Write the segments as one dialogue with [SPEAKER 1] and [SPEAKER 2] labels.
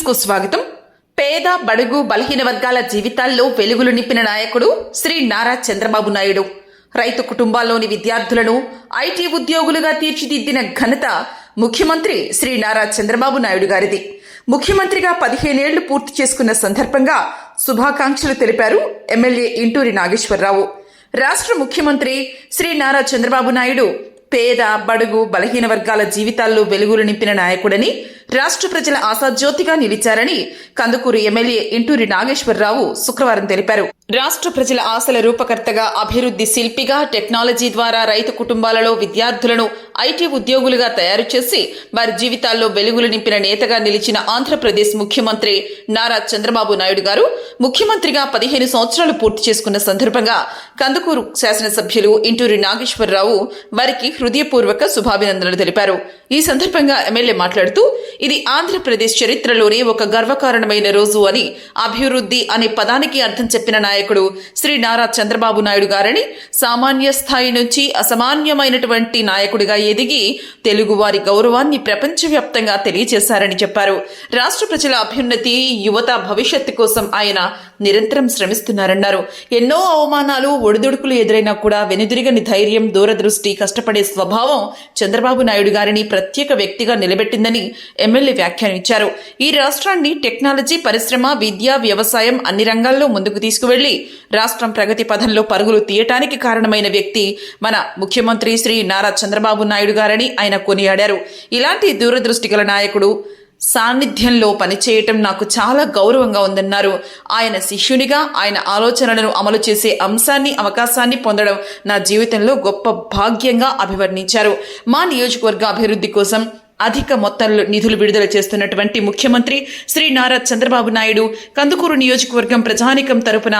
[SPEAKER 1] న్యూస్కు స్వాగతం. పేద బడుగు బలహీన వర్గాల జీవితాల్లో వెలుగులు నింపిన నాయకుడు శ్రీ నారా చంద్రబాబు నాయుడు. రైతు కుటుంబాల్లోని విద్యార్థులను ఐటీ ఉద్యోగులుగా తీర్చిదిద్దిన ఘనత ముఖ్యమంత్రి శ్రీ నారా చంద్రబాబు నాయుడు గారిది. ముఖ్యమంత్రిగా పదిహేనేళ్ళు పూర్తి చేసుకున్న సందర్భంగా శుభాకాంక్షలు తెలిపారు ఎమ్మెల్యే ఇంటూరి నాగేశ్వరరావు. రాష్ట్ర ముఖ్యమంత్రి శ్రీ నారా చంద్రబాబు నాయుడు పేద బడుగు బలహీన వర్గాల జీవితాల్లో వెలుగులు నింపిన నాయకుడని రాష్ట్ర ప్రజల ఆశాజ్యోతిగా నిలిచారని కందుకూరు ఎమ్మెల్యే ఇంటూరి నాగేశ్వరరావు శుక్రవారం తెలిపారు. రాష్ట్ర ప్రజల ఆశల రూపకర్తగా అభివృద్ధి శిల్పిగా టెక్నాలజీ ద్వారా రైతు కుటుంబాలలో విద్యార్థులను ఐటీ ఉద్యోగులుగా తయారు చేసి వారి జీవితాల్లో వెలుగులు నింపిన నేతగా నిలిచిన ఆంధ్రప్రదేశ్ ముఖ్యమంత్రి నారా చంద్రబాబు నాయుడు గారు ముఖ్యమంత్రిగా పదిహేను సంవత్సరాలు పూర్తి చేసుకున్న సందర్భంగా కందుకూరు శాసనసభ్యులు ఇంటూరి నాగేశ్వరరావు వారికి హృదయపూర్వక శుభాభినందనలు తెలిపారు. ఈ సందర్భంగా ఎమ్మెల్యే మాట్లాడుతూ ఇది ఆంధ్రప్రదేశ్ చరిత్రలోనే ఒక గర్వకారణమైన రోజు అని అభివృద్ధి అనే పదానికి అర్థం చెప్పిన నాయకుడు శ్రీ నారా చంద్రబాబు నాయుడు గారని సామాన్య స్థాయి నుంచి అసామాన్యమైనటువంటి నాయకుడిగా ఎదిగి తెలుగువారి గౌరవాన్ని ప్రపంచవ్యాప్తంగా తెలియజేశారని చెప్పారు. రాష్ట్ర ప్రజల అభ్యున్నతి యువత భవిష్యత్తు కోసం ఆయన నిరంతరం శ్రమిస్తున్నారన్నారు. ఎన్నో అవమానాలు ఒడిదుడుకులు ఎదురైనా కూడా వెనుదిరిగని ధైర్యం దూరదృష్టి కష్టపడే స్వభావం చంద్రబాబు నాయుడు గారిని ప్రత్యేక వ్యక్తిగా నిలబెట్టిందని ఎమ్మెల్యే వ్యాఖ్యానించారు ఈ రాష్ట్రాన్ని టెక్నాలజీ పరిశ్రమ విద్య వ్యవసాయం అన్ని రంగాల్లో ముందుకు తీసుకువెళ్ళి రాష్ట్రం ప్రగతి పథంలో పరుగులు తీయటానికి కారణమైన వ్యక్తి మన ముఖ్యమంత్రి శ్రీ నారా చంద్రబాబు నాయుడు గారని ఆయన కొనియాడారు. ఇలాంటి దూరదృష్టి గల నాయకుడు సాన్నిధ్యంలో పనిచేయటం నాకు చాలా గౌరవంగా ఉందన్నారు. ఆయన శిష్యునిగా ఆయన ఆలోచనలను అమలు చేసే అంశాన్ని అవకాశాన్ని పొందడం నా జీవితంలో గొప్ప భాగ్యంగా అభివర్ణించారు. మా నియోజకవర్గ అభివృద్ధి కోసం అధిక మొత్తంలో నిధులు విడుదల చేస్తున్నటువంటి ముఖ్యమంత్రి శ్రీ నారా చంద్రబాబు నాయుడు కందుకూరు నియోజకవర్గం ప్రజానికం తరపున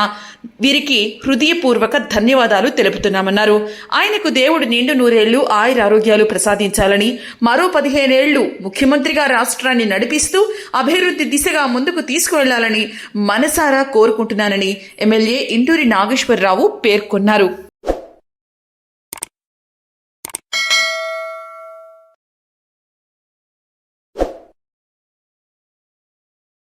[SPEAKER 1] వీరికి హృదయపూర్వక ధన్యవాదాలు తెలుపుతున్నామన్నారు. ఆయనకు దేవుడు నిండు నూరేళ్ళు ఆయుర ఆరోగ్యాలు ప్రసాదించాలని మరో పదిహేనేళ్ళు ముఖ్యమంత్రిగా రాష్ట్రాన్ని నడిపిస్తూ అభివృద్ధి దిశగా ముందుకు తీసుకువెళ్ళాలని మనసారా కోరుకుంటున్నానని ఎమ్మెల్యే ఇంటూరి నాగేశ్వరరావు పేర్కొన్నారు.